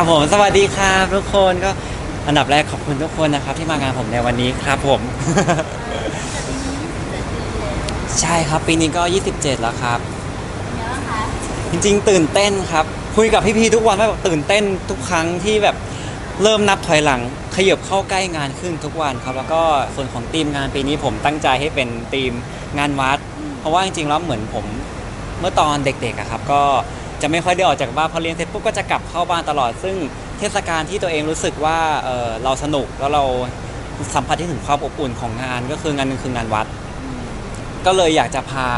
ครับผมสวัสดีครับทุกคนก็อันดับแรกขอบคุณทุกคนนะครับ ที่มางานผมในวันนี้ครับผม ใช่ครับปีนี้ก็ 27 แล้วครับจริงๆ ตื่นเต้นครับ คุยกับพี่ๆทุกวันว่าแบบตื่นเต้นทุกครั้งที่แบบเริ่มนับถอยหลังขยับเข้าใกล้งานขึ้นทุกวันครับ แล้วก็ส่วนของทีมงานปีนี้ผมตั้งใจให้เป็นทีมงานวัด เพราะว่าจริงๆแล้วเหมือนผมเมื่อตอนเด็กๆอะครับ ก็ จะไม่ค่อยได้ออกจากบ้านพอเรียนเสร็จปุ๊บก็จะกลับเข้าบ้านตลอด ซึ่งเทศกาลที่ตัวเองรู้สึกว่าเออเราสนุกแล้วเราสัมผัสที่ถึงความอบอุ่นของงานก็คืองานหนึงคืองานวัด ก็เลยอยากจะพา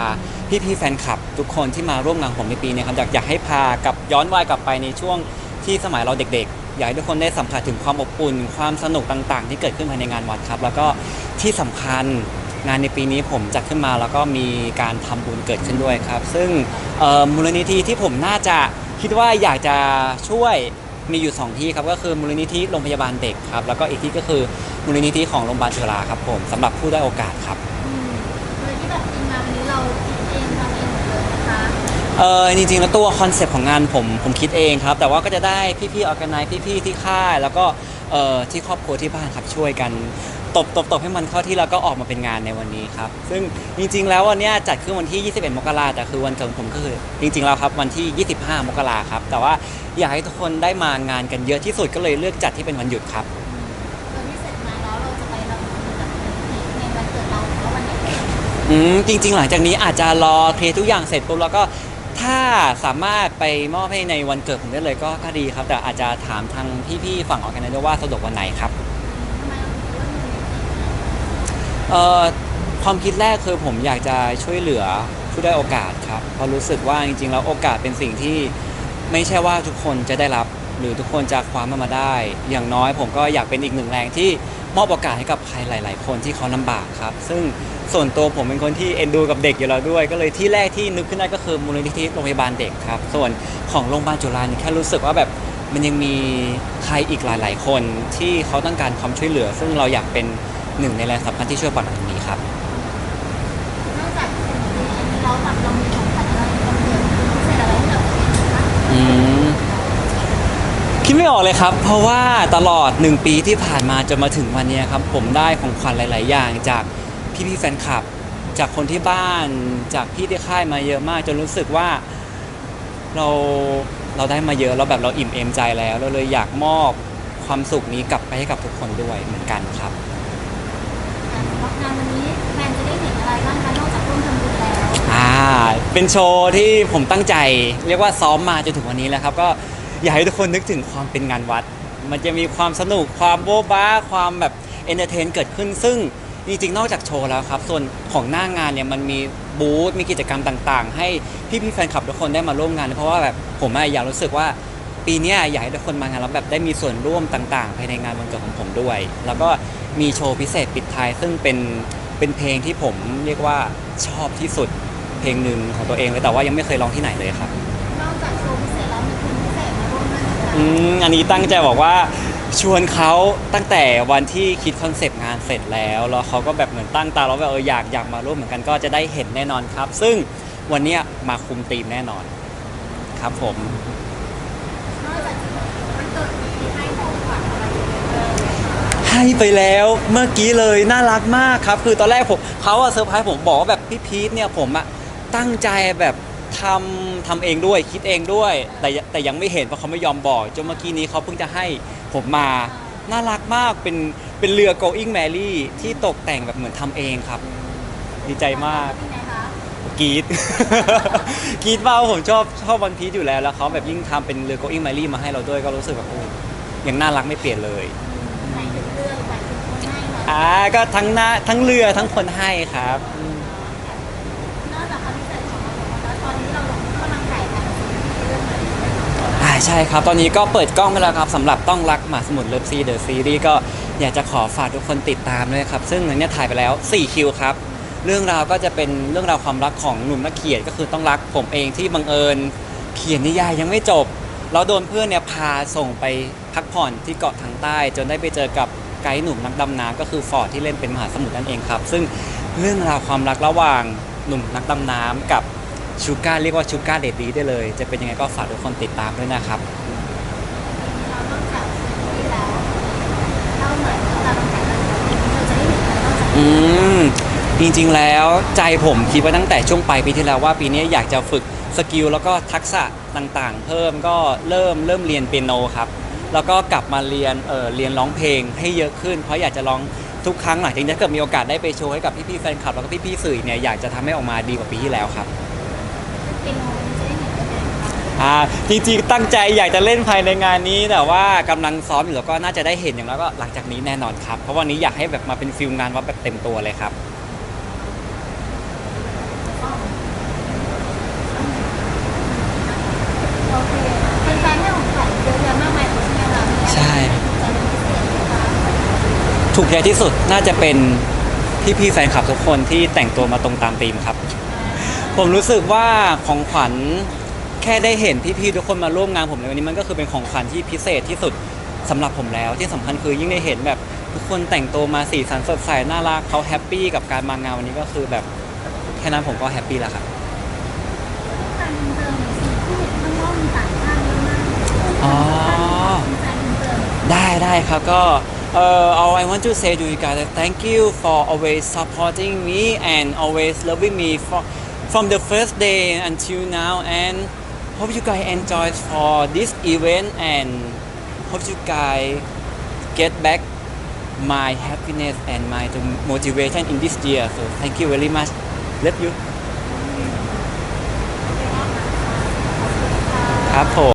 พี่ๆแฟนคลับ ทุกคนที่มาร่วมงานผมในปีนี้ครับอยากอยากให้พากลับย้อนวัยกลับไปในช่วงที่สมัยเราเด็กๆ อยากให้ทุกคนได้สัมผัสถึงความอบอุ่น ความสนุกต่างๆ ที่เกิดขึ้นภายในงานวัดครับ แล้วก็ที่สำคัญ งานในปีนี้ผมจัดขึ้นมาแล้วก็มีการทำบุญเกิดขึ้นด้วยครับ ซึ่งเอ่อมูลนิธิที่ผมน่าจะคิดว่าอยากจะช่วยมีอยู่สองที่ครับก็คือมูลนิธิโรงพยาบาลเด็กครับ แล้วก็อีกที่ก็คือมูลนิธิของโรงพยาบาลจุฬาครับผมสำหรับผู้ได้อยโอกาสครับโดยที่แบบทีมงานวันนี้เราคิดเองทำเองหมดเลยนะคะเออจริงๆแล้วตัวคอนเซปต์ของงานผมผมคิดเองครับ แต่ว่าก็จะได้พี่ๆออแกไนพี่ๆที่ค่าย แล้วก็เอ่อที่ครอบครัวที่บ้านครับช่วยกัน ตบตบตบให้มันเข้าที่แล้วก็ออกมาเป็นงานในวันนี้ครับ ซึ่งจริง ๆ แล้ววันเนี้ยจัดขึ้นวันที่ 21 มกราแต่คือวันเกิดของผมก็คือ จริง ๆ แล้วครับวันที่ 25 มกราครับ แต่ว่าอยากให้ทุกคนได้มางานกันเยอะที่สุดก็เลยเลือกจัดที่เป็นวันหยุดครับโดยที่เสร็จมาแล้วเราจะไปทำบุญกับในวันเกิดเราหรือว่าวันไหนอืมจริง ๆ หลังจากนี้อาจจะรอเคลียร์ทุกอย่างเสร็จปุ๊บแล้วก็ถ้าสามารถไปมอบให้ในวันเกิดผมได้เลยก็ก็ดีครับ แต่อาจจะถามทางพี่ๆฝั่งออแกไนซ์ว่าสะดวกวันไหนครับ ทำไมเราถึงเลือกมูลนิธิ เอ่อความคิดแรกคือผมอยากจะช่วยเหลือผู้ได้อยโอกาสครับเพราะรู้สึกว่าจริงๆแล้วโอกาสเป็นสิ่งที่ไม่ใช่ว่าทุกคนจะได้รับ หรือทุกคนจะคว้ามันมาได้ อย่างน้อยผมก็อยากเป็นอีกหนึ่งแรงที่มอบโอกาสให้กับใครหลาย ๆ คนที่เขาลำบากครับ ซึ่งส่วนตัวผมเป็นคนที่เอ็นดูกับเด็กอยู่แล้วด้วย ก็เลยที่แรกที่นึกขึ้นได้ก็คือมูลนิธิโรงพยาบาลเด็กครับ ส่วนของโรงพยาบาลจุฬาเนี่ยแค่รู้สึกว่าแบบมันยังมีใครอีกหลาย ๆ คนที่เขาต้องการความช่วยเหลือ ซึ่งเราอยากเป็น หนึ่งในแรงสำคัญที่ช่วยปัดตรงนี้ครับ นอกจากมูลนิธิอันนี้เราแบบเรามีของขวัญอะไรวันเกิดพิเศษอะไรให้กับตัวเองไหมคะอืมคิดไม่ออกเลยครับ เพราะว่าตลอด 1 ปีที่ผ่านมาจนมาถึงวันเนี้ยครับ ผมได้ของขวัญหลาย ๆ อย่างจากพี่ ๆ แฟนคลับ จากคนที่บ้านจากพี่ที่ค่ายมาเยอะมาก จนรู้สึกว่าเราเราได้มาเยอะแล้วแบบเราอิ่มเอมใจแล้วเราเลยอยากมอบความสุขนี้กลับไปให้กับทุกคนด้วยเหมือนกันครับอะสำหรับ งานวันนี้แฟนจะได้เห็นอะไรบ้างคะนอกจากร่วมทำบุญแล้วอ่าเป็นโชว์ที่ผมตั้งใจ เรียกว่าซ้อมมาจนถึงวันนี้แล้วครับ ก็อยากให้ทุกคนนึกถึงความเป็นงานวัด มันจะมีความสนุกความโบ๊ะบ้าความแบบเอนเตอร์เทนเกิดขึ้น ซึ่งจริงๆนอกจากโชว์แล้วครับ ส่วนของหน้างานเนี่ยมันมีบูธมีกิจกรรมต่างๆ ให้พี่ๆแฟนคลับทุกคนได้มาร่วมงาน เพราะว่าแบบผมอะอยากรู้สึกว่า ปีเนี้ยอยากให้ทุกคนมางานแล้วแบบได้มีส่วนร่วมต่างๆ ภายในงานวันเกิดของผมด้วย แล้วก็มีโชว์พิเศษปิดท้ายซึ่งเป็นเป็นเพลงที่ผมเรียกว่าชอบที่สุดเพลงหนึ่งของตัวเองเลยแต่ว่ายังไม่เคยร้องที่ไหนเลยครับนอกจากโชว์พิเศษแล้วมีคุณพิเศษมาร่วมด้วยนะคะอืมอันนี้ตั้งใจบอกว่าชวนเขาตั้งแต่วันที่คิดคอนเซปต์งานเสร็จแล้วแล้วเขาก็แบบเหมือนตั้งตาแล้วแบบเอออยากอยากมาร่วมเหมือนกันก็จะได้เห็นแน่นอนครับ ซึ่งวันเนี้ยมาคุมทีมแน่นอน ครับผม นอกจากวันเกิดมีให้ของขวัญอะไรอย่างเงี้ยเอ ให้ไปแล้วเมื่อกี้เลยน่ารักมากครับ คือตอนแรกผมเขาอะเซอร์ไพรส์ผมบอกว่าแบบพี่พีทเนี่ยผมอะตั้งใจแบบทำทำเองด้วยคิดเองด้วย แต่แต่ยังไม่เห็นเพราะเขาไม่ยอมบอกจนเมื่อกี้นี้เขาเพิ่งจะให้ผมมาน่ารักมากเป็นเป็นเรือ going Mary ที่ตกแต่งแบบเหมือนทำเองครับ ดีใจมากเป็นไงคะกรีด กรีดเบาผมชอบชอบวันพีชอยู่แล้วแล้วเขาแบบยิ่งทำเป็นเรือ going Mary มาให้เราด้วยก็รู้สึกแบบโอ้ยังน่ารักไม่เปลี่ยนเลย ออ่าก็ทั้งหน้าทั้งเรือทั้งคนให้ครับอืมนอกจากความพิเศษของเราแล้วตอนนี้เรากำลังถ่ายทำซีรีส์เรื่องไหนอ่าใช่ครับ ตอนนี้ก็เปิดกล้องไปแล้วครับสำหรับต้องรักหมาสมุทรเลิฟซีเดอะซีรีส์ก็อยากจะขอฝากทุกคนติดตามด้วยครับ ซึ่งอันเนี้ยถ่ายไปแล้ว 4 คิวครับ เรื่องราวก็จะเป็นเรื่องราวความรักของหนุ่มนักเขียนก็คือต้องรักผมเองที่บังเอิญ เขียนนิยายยังไม่จบ เราโดนเพื่อนเนี่ยพาส่งไปพักผ่อนที่เกาะทางใต้ จนได้ไปเจอกับ ไกด์หนุ่มนักดำน้ำก็คือฟอร์ดที่เล่นเป็นมหาสมุทรนั่นเองครับ ซึ่งเรื่องราวความรักระหว่างหนุ่มนักดำน้ำกับชูการ์เรียกว่าชูการ์เดดดีได้เลย จะเป็นยังไงก็ฝากทุกคนติดตามด้วยนะครับ อืม จริงๆแล้วใจผมคิดว่าตั้งแต่ช่วงปลายปีที่แล้วว่าปีนี้อยากจะฝึกสกิลแล้วก็ทักษะต่างๆ เพิ่มก็เริ่มเริ่มเรียนเปียโนครับ แล้วก็กลับมาเรียนเออเรียนร้องเพลงให้เยอะขึ้น เพราะอยากจะร้องทุกครั้งหลังจากนี้ถ้าเกิดมีโอกาสได้ไปโชว์ให้กับพี่ๆแฟนคลับแล้วก็พี่ๆสื่อเนี่ยอยากจะทำให้ออกมาดีกว่าปีที่แล้วครับเป็นโนจะได้เห็นกันเลยค่ะอ่าจริงๆตั้งใจอยากจะเล่นภายในงานนี้ แต่ว่ากำลังซ้อมอยู่แล้วก็น่าจะได้เห็นอย่างแล้วก็หลังจากนี้แน่นอนครับ เพราะวันนี้อยากให้แบบมาเป็นฟิลงานว่าแบบเต็มตัวเลยครับ โอเคเป็นแฟนให้ของขวัญเยอะแยะมากมายเลยใช่ไหมคะ ใช่ จะเป็นพิเศษไหมคะ ถูกใจที่สุดน่าจะเป็นพี่ๆแฟนคลับทุกคนที่แต่งตัวมาตรงตามธีมครับ ผมรู้สึกว่าของขวัญแค่ได้เห็นพี่ๆทุกคนมาร่วมงานผมในวันนี้มันก็คือเป็นของขวัญที่พิเศษที่สุดสำหรับผมแล้ว ที่สำคัญคือยิ่งได้เห็นแบบทุกคนแต่งตัวมาสีสันสดใสน่ารักเขาแฮปปี้กับการมางานวันนี้ก็คือแบบแค่นั้นผมก็แฮปปี้แล้วครับการอินเตอร์เนี่ยสิ่งที่เห็นข้างนอกมีต่างชาติเยอะมากอ๋อเป็นแฟนอินเตอร์ได้ได้ครับก็ เอ่อ all I want to say to you guys is thank you for always supporting me and always loving me for, from the first day until now and hope you guys enjoy for this event and hope you guys get back my happiness and my motivation in this year so thank you very much love you ครับผม